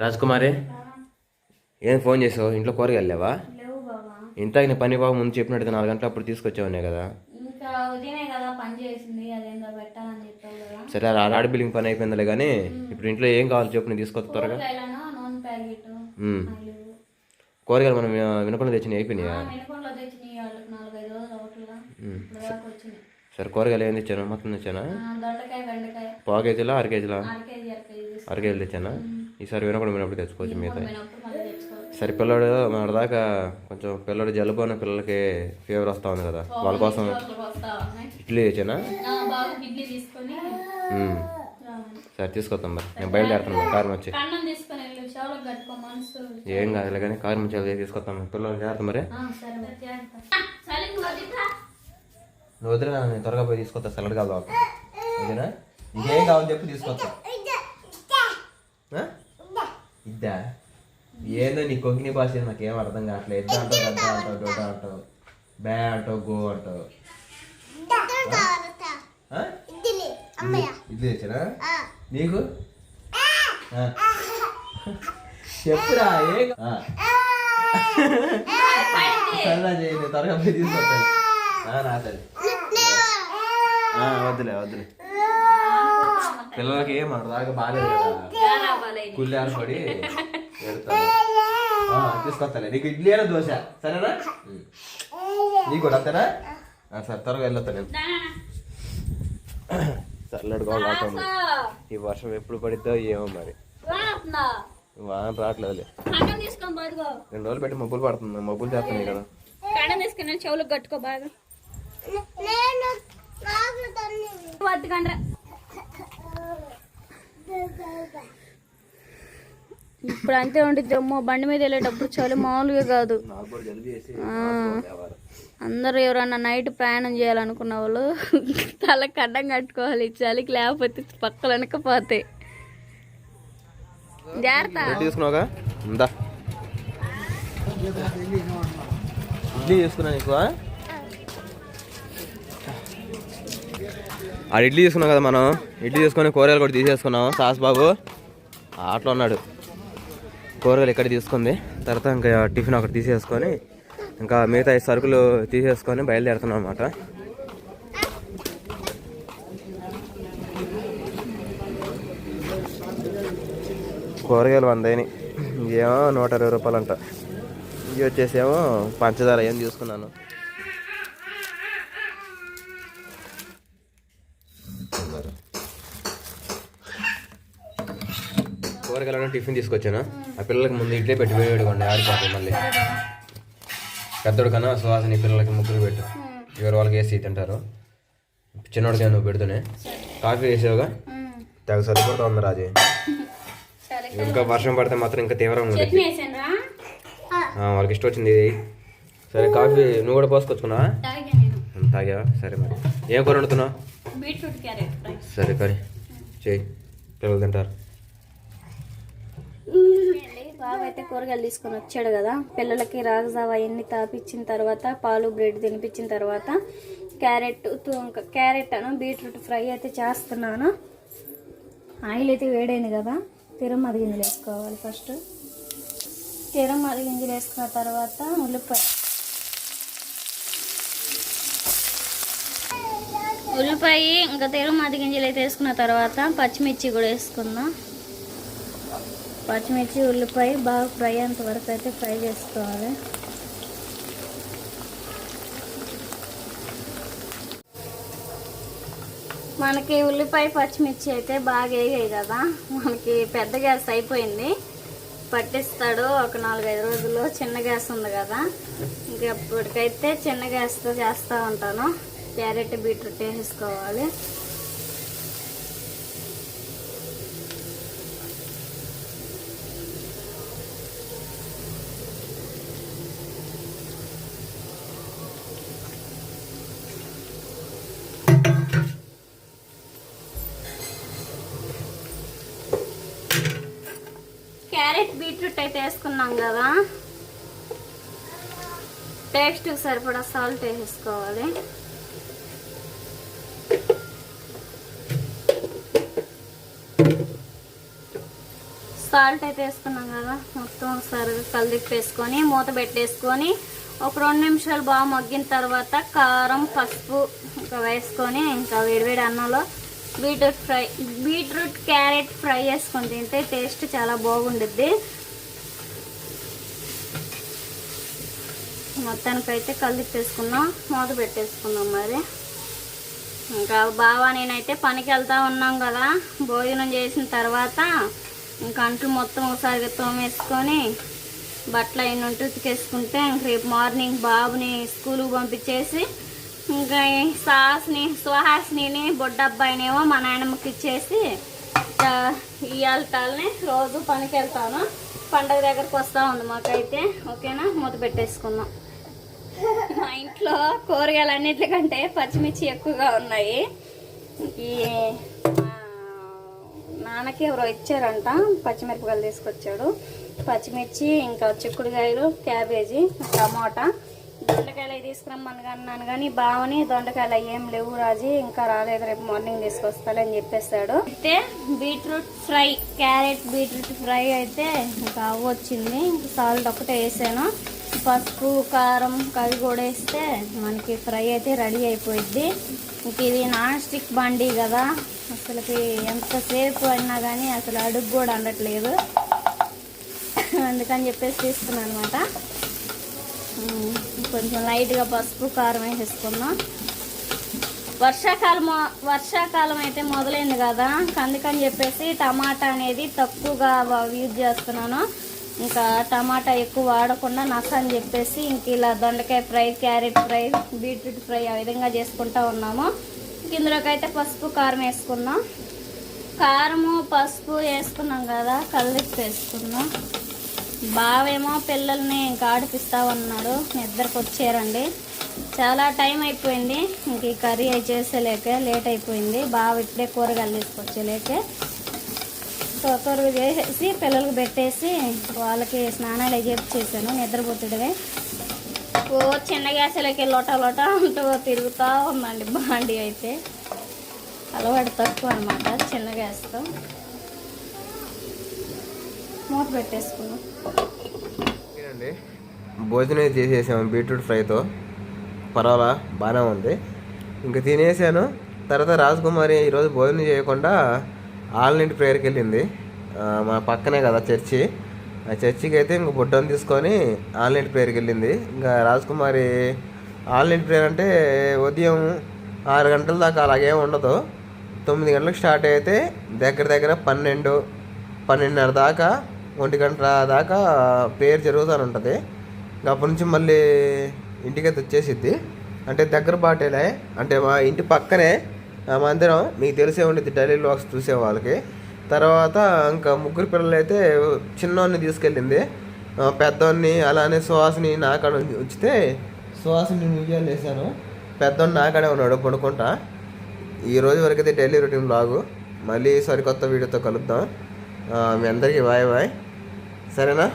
రాజకుమారి ఏం ఫోన్ చేసావు? ఇంట్లో కూరగాయలు లేవా? లేవు బాబా ఇంత నీ పని బాబు ముందు చెప్పినట్టు నాలుగు గంటలు అప్పుడు తీసుకొచ్చావునే కదా సరే ఆ రాడ్ బిల్లింగ్ పని అయిపోయిందిలే కానీ ఇప్పుడు ఇంట్లో ఏం కావాలో చెప్పు నేను తీసుకొస్తా త్వరగా. కూరగాయలు మనం వినకుండా తెచ్చిన అయిపోయినాయా? సరే కూరగాయలు ఏం తెచ్చాను? మొత్తం తెచ్చానా? పావు కేజీలా అర కేజీలా? అర కేజీలు తెచ్చానా? ఈసారి వినకుండా వినప్పుడు తెచ్చుకోవచ్చు మిగతా సరే పిల్లడు మన దాకా కొంచెం పిల్లడు జలుబు అన్న పిల్లలకి ఫీవర్ వస్తూ ఉంది కదా వాళ్ళ కోసం ఇడ్లీ తెచ్చానా సరే తీసుకొస్తాం మరి. నేను బయలుదేరుతాను కారం వచ్చి. ఏం కాదులే కానీ కారం వచ్చి తీసుకొస్తాం పిల్లలు జాగ్రత్త మరి. నువ్వు వదిలే నేను త్వరగా పోయి తీసుకొస్తా సలాడ్ కావాలి ఓకేనా ఇంకేం కావాలని చెప్పి తీసుకొస్తా? ఇద్దా? ఏందో నీ కొంకిని భాష నాకు ఏం అర్థం కావట్లేదు. ఇద్దా అంటావు గద్ద అంటావు డొడ్డ అంటావు బ్యా అంటావు. గో అంటావు. ఆ? ఇడ్లీ తెచ్చానా? నీకు. చెప్పురా ఏ. సరదా చేయండి త్వరగా పోయి తీసుకొస్తాను. నా తల్లి వద్దులే వద్దులే. పిల్లలకి ఏం దాకా బాగాలేదు కదా. కుల్లారు పడి తీసుకొస్తాలే. నీకు ఇడ్లీ అయినా దోశ. సరేనా. నీకు కూడా అంతేనా? సరే త్వరగా వెళ్ళొస్తా నేను. చల్లడు కావాలి ఈ వర్షం ఎప్పుడు పడిద్దో ఏమో మరి. వాన రావట్లేదులే. బాదుకో రెండు రోజులు పెట్టి మబ్బులు పడుతుంది మబ్బులు చేస్తున్నాయి కదా. తీసుకుని చెవులకు కట్టుకో బాగా. పట్టుకండ్రా ఇప్పుడు అంతే ఉండిద్ది అమ్మో బండి మీద వెళ్ళేటప్పుడు చలి మామూలుగా కాదు. అందరూ ఎవరన్నా నైట్ ప్రయాణం చేయాలనుకున్న వాళ్ళు తలకు అడ్డం కట్టుకోవాలి చలికి లేకపోతే పక్కలు వెనకపోతాయి జాగ్రత్త. ఇడ్లీ తీసుకున్నావుగా? నీకు ఆ? ఇడ్లీ తీసుకున్నాం కదా మనం. ఇడ్లీ తీసుకొని కూరగాయలు కూడా తీసేసుకున్నాం. సాస్ బాబు ఆటలో ఉన్నాడు. కూరగాయలు ఇక్కడ తీసుకుంది? తర్వాత ఇంకా టిఫిన్ ఒకటి తీసేసుకొని ఇంకా మిగతా ఈ సరుకులు తీసేసుకొని బయలుదేరుతున్నాం అనమాట కూరగాయలు వందైని ఏమో నూట ఇరవై రూపాయలు అంట ఇవి వచ్చేసేమో పంచదార ఏం తీసుకున్నాను. కూరగాయలను టిఫిన్ తీసుకొచ్చాను? ఆ పిల్లలకి ముందు ఇడ్లీ పెట్టి వేడుకోండి ఆడిపోతుంది మళ్ళీ. పెద్దోడు కన్నా సువాసన పిల్లలకి ముగ్గురు పెట్టు. ఎవరు వాళ్ళకి వేసి తింటారు చిన్నోడికి నువ్వు పెడుతూనే. కాఫీ వేసావుగా తెగ సరిపడుతూ ఉంది రాజీ. ఇంకా వర్షం పడితే మాత్రం ఇంకా తీవ్రంగా ఉండేది వాళ్ళకి ఇష్టం వచ్చింది ఇది. సరే కాఫీ నువ్వు కూడా పోసుకొచ్చుకున్నావా తాగావా? సరే మరి. ఏం కూర వండుతున్నావు? సరే కానీ చేయి పిల్లలు తింటారు. బాబు అయితే కూరగాయలు తీసుకొని వచ్చాడు కదా. పిల్లలకి రాగజావ అవన్నీ తాపిచ్చిన తర్వాత పాలు బ్రెడ్ తినిపించిన తర్వాత క్యారెట్ తు- క్యారెట్ అను బీట్రూట్ ఫ్రై అయితే చేస్తున్నాను. ఆయిల్ అయితే వేడైంది కదా. తిరమది గింజలు వేసుకోవాలి ఫస్ట్. తిరమది గింజలు వేసుకున్న తర్వాత ఉల్లిపాయ. ఉల్లిపాయ ఇంకా తిరమది గింజలు అయితే వేసుకున్న తర్వాత పచ్చిమిర్చి కూడా వేసుకుందాం. పచ్చిమిర్చి ఉల్లిపాయ బాగా ఫ్రై అంత వరకు అయితే ఫ్రై చేసుకోవాలి. మనకి ఉల్లిపాయ పచ్చిమిర్చి అయితే బాగా వేగాయి కదా. మనకి పెద్ద గ్యాస్ అయిపోయింది. పట్టిస్తాడు ఒక నాలుగైదు రోజులు చిన్న గ్యాస్ ఉంది కదా. ఇంకా ఇప్పటికైతే చిన్న గ్యాస్తో చేస్తూ ఉంటాను. క్యారెట్ బీట్రూట్ వేసుకోవాలి బీట్రూట్ అయితే వేసుకున్నాం కదా. టేస్ట్ సరిపడా సాల్ట్ వేసేసుకోవాలి. సాల్ట్ అయితే వేసుకున్నాం కదా. మొత్తం ఒకసారి కలిదిప్పేసుకొని మూత పెట్టేసుకొని ఒక రెండు నిమిషాలు బాగా మగ్గిన తర్వాత కారం పసుపు ఇంకా వేసుకొని ఇంకా వేడివేడి అన్నంలో beetroot fry beetroot carrot fry చేసుకొని తింటే టేస్ట్ చాలా బాగుండుద్ది. మొత్తానికైతే కలిపేసుకున్నాం మూత పెట్టేసుకున్నాం మరి. ఇంకా బావా నేనైతే పనికి వెళ్తా ఉన్నాం కదా. భోజనం చేసిన తర్వాత ఇంకా అంట్లు మొత్తం ఒకసారి తోమేసుకొని బట్టలు అయిన ఉంటే ఉతికేసుకుంటే ఇంక రేపు మార్నింగ్ బాబుని స్కూల్కి పంపించేసి ఇంకా ఈ సాహస్ని సుహాస్ని బొడ్డబ్బాయినేమో మా నాయనమ్మకి ఇచ్చేసి ఇవాళని రోజు పనికి వెళ్తాను పండగ దగ్గరకు వస్తూ ఉంది మాకైతే. ఓకేనా? మూత పెట్టేసుకుందాం. మా ఇంట్లో కూరగాయలు అన్నిటికంటే పచ్చిమిర్చి ఎక్కువగా ఉన్నాయి. ఈ నాన్నకి ఎవరో ఇచ్చారంట పచ్చిమిరపకాయలు తీసుకొచ్చాడు. పచ్చిమిర్చి ఇంకా చిక్కుడుకాయలు క్యాబేజీ టమాటా. దొండకాయలు అవి తీసుకురమ్మని అన్నాను కానీ బావని దొండకాయలు ఏం లేవు రాజీ ఇంకా రాలేదు రేపు మార్నింగ్ తీసుకొస్తాడని చెప్పేస్తాడు అయితే beetroot fry carrot beetroot fry అయితే ఇంకా వచ్చింది ఇంకా సాల్ట్ ఒకటే వేసాను. పసుపు కారం కవి కూడా వేస్తే మనకి ఫ్రై అయితే రెడీ అయిపోయింది ఇంక ఇది నాన్ స్టిక్ బండి కదా. అసలుకి ఎంతసేపు అయినా కానీ అసలు అడుగు కూడా అందట్లేదు. అందుకని చెప్పేసి తీసుకున్నాను అనమాట కొంచెం లైట్గా పసుపు కారం వేసేసుకున్నాం వర్షాకాలం వర్షాకాలం అయితే మొదలైంది కదా. అందుకని చెప్పేసి టమాటా అనేది తక్కువగా యూజ్ చేస్తున్నాను. ఇంకా టమాటా ఎక్కువ వాడకుండా నచ్చ అని చెప్పేసి ఇంక ఇలా దొండకాయ fry carrot fry beetroot fry ఆ విధంగా చేసుకుంటా ఉన్నాము. ఇంక ఇందులోకైతే పసుపు కారం వేసుకున్నాం. కారము పసుపు వేసుకున్నాం కదా కలిపి వేసుకున్నాం. బావేమో పిల్లల్ని ఇంకా ఆడిపిస్తా ఉన్నాడు నిద్రకు వచ్చారండి. చాలా టైం అయిపోయింది ఇంక ఈ కర్రీ అయి చేసేలేక లేట్ అయిపోయింది. బావ ఇప్పుడే కూరగాయలు తీసుకొచ్చేలేకే. త్వరగా చేసేసి పిల్లలకు పెట్టేసి వాళ్ళకి స్నానాలు అవి చేశాను నిద్రపోతుడవే. ఓ చిన్న గ్యాసులకి లోట లోట ఉంటూ తిరుగుతూ ఉందండి బాండి అయితే. అలవాటు తక్కువ అనమాట చిన్న గ్యాస్తో. మూత పెట్టేసుకున్నాం. భోజనం చేసేసాము బీట్రూట్ ఫ్రైతో. పర్వాలా? బాగానే ఉంది. ఇంకా తినేసాను. తర్వాత రాజకుమారి ఈరోజు భోజనం చేయకుండా ఆల్నింటి ప్రేయర్కి వెళ్ళింది. మా పక్కనే కదా చర్చి. ఆ చర్చికి అయితే ఇంక బుడ్డను తీసుకొని ఆల్నింటి ప్రేయర్కి వెళ్ళింది. ఇంకా రాజకుమారి ఆల్నింటి ప్రేయర్ అంటే ఉదయం ఆరు గంటల దాకా అలాగే ఉండదు. తొమ్మిది గంటలకు స్టార్ట్ అయితే దగ్గర దగ్గర పన్నెండు పన్నెండున్నర దాకా ఒంటి గంట దాకా ప్రేయర్ జరుగుతూనే ఉంటుంది. అప్పటి నుంచి మళ్ళీ ఇంటికైతే వచ్చేసిద్ది. అంటే దగ్గర బాటేలే అంటే మా ఇంటి పక్కనే మందిరం మీకు తెలిసే ఉండేది డైలీ లాక్స్ చూసే వాళ్ళకి. తర్వాత ఇంకా ముగ్గురు పిల్లలు అయితే చిన్నోడిని తీసుకెళ్ళింది పెద్దోడిని అలానే సుహాసిని నాకాడ ఉంచితే సుహాసిని ఉయ్యాలు వేసాను పెద్దోడిని నాకాడే ఉన్నాడు పడుకుంటా. ఈ రోజు వరకు అయితే డైలీ రొటీన్ బ్లాగు మళ్ళీ సరికొత్త వీడియోతో కలుద్దాం. మీ అందరికీ బాయ్ బాయ్. సరేనా?